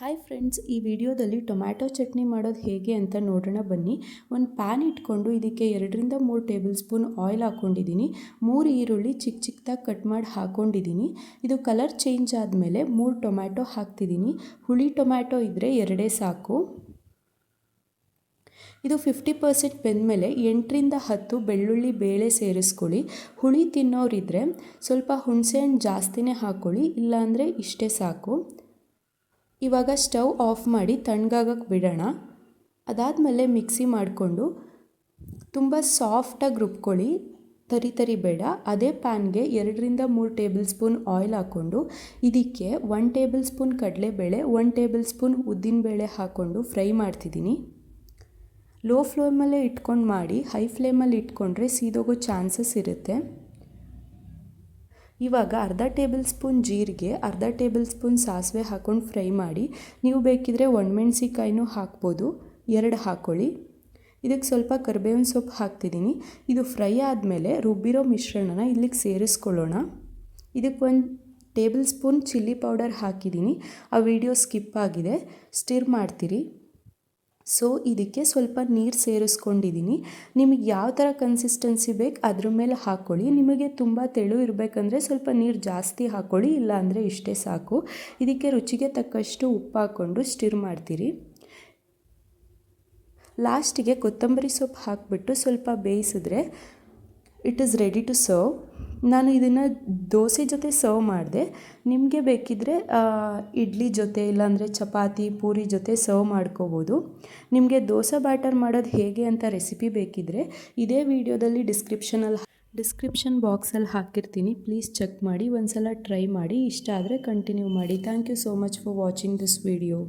Hi friends ಈ ವಿಡಿಯೋದಲ್ಲಿ tomato chutney ಮಾಡೋದು ಹೇಗೆ ಅಂತ ನೋಡೋಣ ಬನ್ನಿ. ಒಂದು ಪ್ಯಾನ್ ಇಟ್ಕೊಂಡು ಇದಕ್ಕೆ ಎರಡರಿಂದ ಮೂರು ಟೇಬಲ್ ಸ್ಪೂನ್ ಆಯಿಲ್ ಹಾಕ್ಕೊಂಡಿದ್ದೀನಿ ಮೂರು ಈರುಳ್ಳಿ ಚಿಕ್ಕ ಚಿಕ್ಕದಾಗಿ ಕಟ್ ಮಾಡಿ ಹಾಕ್ಕೊಂಡಿದ್ದೀನಿ ಇದು ಕಲರ್ ಚೇಂಜ್ ಆದಮೇಲೆ ಮೂರು ಟೊಮ್ಯಾಟೊ ಹಾಕ್ತಿದ್ದೀನಿ. ಹುಳಿ ಟೊಮ್ಯಾಟೊ ಇದ್ದರೆ ಎರಡೇ ಸಾಕು. ಇದು ಫಿಫ್ಟಿ ಪರ್ಸೆಂಟ್ ಬೆಂದಮೇಲೆ ಎಂಟರಿಂದ ಹತ್ತು ಬೆಳ್ಳುಳ್ಳಿ ಬೇಳೆ ಸೇರಿಸ್ಕೊಳ್ಳಿ. ಹುಳಿ ತಿನ್ನೋರಿದ್ದರೆ ಸ್ವಲ್ಪ ಹುಣಸೆಹಣ್ಣು ಜಾಸ್ತಿನೇ ಹಾಕ್ಕೊಳ್ಳಿ ಇಲ್ಲಾಂದರೆ ಇಷ್ಟೇ ಸಾಕು. ಇವಾಗ ಸ್ಟವ್ ಆಫ್ ಮಾಡಿ ತಣ್ಣಗಾಗಕ್ಕೆ ಬಿಡೋಣ. ಅದಾದಮೇಲೆ ಮಿಕ್ಸಿ ಮಾಡಿಕೊಂಡು ತುಂಬ ಸಾಫ್ಟಾಗಿ ರುಬ್ಕೊಳ್ಳಿ. ತರಿ ತರಿ ಬೇಡ. ಅದೇ ಪ್ಯಾನ್ಗೆ ಎರಡರಿಂದ ಮೂರು ಟೇಬಲ್ ಸ್ಪೂನ್ ಆಯಿಲ್ ಹಾಕ್ಕೊಂಡು ಇದಕ್ಕೆ ಒನ್ ಟೇಬಲ್ ಸ್ಪೂನ್ ಕಡಲೆಬೇಳೆ ಒನ್ ಟೇಬಲ್ ಸ್ಪೂನ್ ಉದ್ದಿನಬೇಳೆ ಹಾಕ್ಕೊಂಡು ಫ್ರೈ ಮಾಡ್ತಿದ್ದೀನಿ. ಲೋ ಫ್ಲೇಮಲ್ಲೇ ಇಟ್ಕೊಂಡು ಮಾಡಿ, ಹೈ ಫ್ಲೇಮಲ್ಲಿ ಇಟ್ಕೊಂಡ್ರೆ ಸೀದೋಗೋ ಚಾನ್ಸಸ್ ಇರುತ್ತೆ. ಇವಾಗ ಅರ್ಧ ಟೇಬಲ್ ಸ್ಪೂನ್ ಜೀರಿಗೆ, ಅರ್ಧ ಟೇಬಲ್ ಸ್ಪೂನ್ ಸಾಸಿವೆ ಹಾಕ್ಕೊಂಡು ಫ್ರೈ ಮಾಡಿ, ನೀವು ಬೇಕಿದ್ರೆ ಒಣಮೆಣ್ಸಿಕಾಯಿನೂ ಹಾಕ್ಬೋದು, ಎರಡು ಹಾಕ್ಕೊಳ್ಳಿ ಇದಕ್ಕೆ ಸ್ವಲ್ಪ ಕರಿಬೇವಿನ ಸೊಪ್ಪು ಹಾಕ್ತಿದ್ದೀನಿ. ಇದು ಫ್ರೈ ಆದಮೇಲೆ ರುಬ್ಬಿರೋ ಮಿಶ್ರಣನ ಇಲ್ಲಿಗೆ ಸೇರಿಸ್ಕೊಳ್ಳೋಣ. ಇದಕ್ಕೆ ಒಂದು ಟೇಬಲ್ ಸ್ಪೂನ್ ಚಿಲ್ಲಿ ಪೌಡರ್ ಹಾಕಿದ್ದೀನಿ. ಆ ವಿಡಿಯೋ ಸ್ಕಿಪ್ ಆಗಿದೆ. ಸ್ಟಿರ್ ಮಾಡ್ತೀರಿ. ಸೊ ಇದಕ್ಕೆ ಸ್ವಲ್ಪ ನೀರು ಸೇರಿಸ್ಕೊಂಡಿದ್ದೀನಿ ನಿಮಗೆ ಯಾವ ಥರ ಕನ್ಸಿಸ್ಟೆನ್ಸಿ ಬೇಕು ಅದ್ರ ಮೇಲೆ ಹಾಕ್ಕೊಳ್ಳಿ ನಿಮಗೆ ತುಂಬ ತೆಳು ಇರಬೇಕಂದ್ರೆ ಸ್ವಲ್ಪ ನೀರು ಜಾಸ್ತಿ ಹಾಕ್ಕೊಳ್ಳಿ ಇಲ್ಲಾಂದರೆ ಇಷ್ಟೇ ಸಾಕು. ಇದಕ್ಕೆ ರುಚಿಗೆ ತಕ್ಕಷ್ಟು ಉಪ್ಪು ಹಾಕ್ಕೊಂಡು ಸ್ಟಿರ್ ಮಾಡ್ತೀರಿ. ಲಾಸ್ಟಿಗೆ ಕೊತ್ತಂಬರಿ ಸೊಪ್ಪು ಹಾಕಿಬಿಟ್ಟು ಸ್ವಲ್ಪ ಬೇಯಿಸಿದ್ರೆ it is ready to serve ನಾನು ಇದನ್ನು ದೋಸೆ ಜೊತೆ ಸರ್ವ್ ಮಾಡಿದೆ. ನಿಮಗೆ ಬೇಕಿದ್ದರೆ ಇಡ್ಲಿ ಜೊತೆ ಇಲ್ಲಾಂದರೆ ಚಪಾತಿ, ಪೂರಿ ಜೊತೆ ಸರ್ವ್ ಮಾಡ್ಕೋಬೋದು. ನಿಮಗೆ ದೋಸೆ ಬ್ಯಾಟರ್ ಮಾಡೋದು ಹೇಗೆ ಅಂತ ರೆಸಿಪಿ ಬೇಕಿದ್ದರೆ ಇದೇ ವಿಡಿಯೋದಲ್ಲಿ ಡಿಸ್ಕ್ರಿಪ್ಷನಲ್ಲಿ ಡಿಸ್ಕ್ರಿಪ್ಷನ್ ಬಾಕ್ಸಲ್ಲಿ ಹಾಕಿರ್ತೀನಿ. ಪ್ಲೀಸ್ ಚೆಕ್ ಮಾಡಿ ಒಂದು ಸಲ ಟ್ರೈ ಮಾಡಿ. ಇಷ್ಟ ಆದರೆ ಕಂಟಿನ್ಯೂ ಮಾಡಿ. Thank you so much for watching this video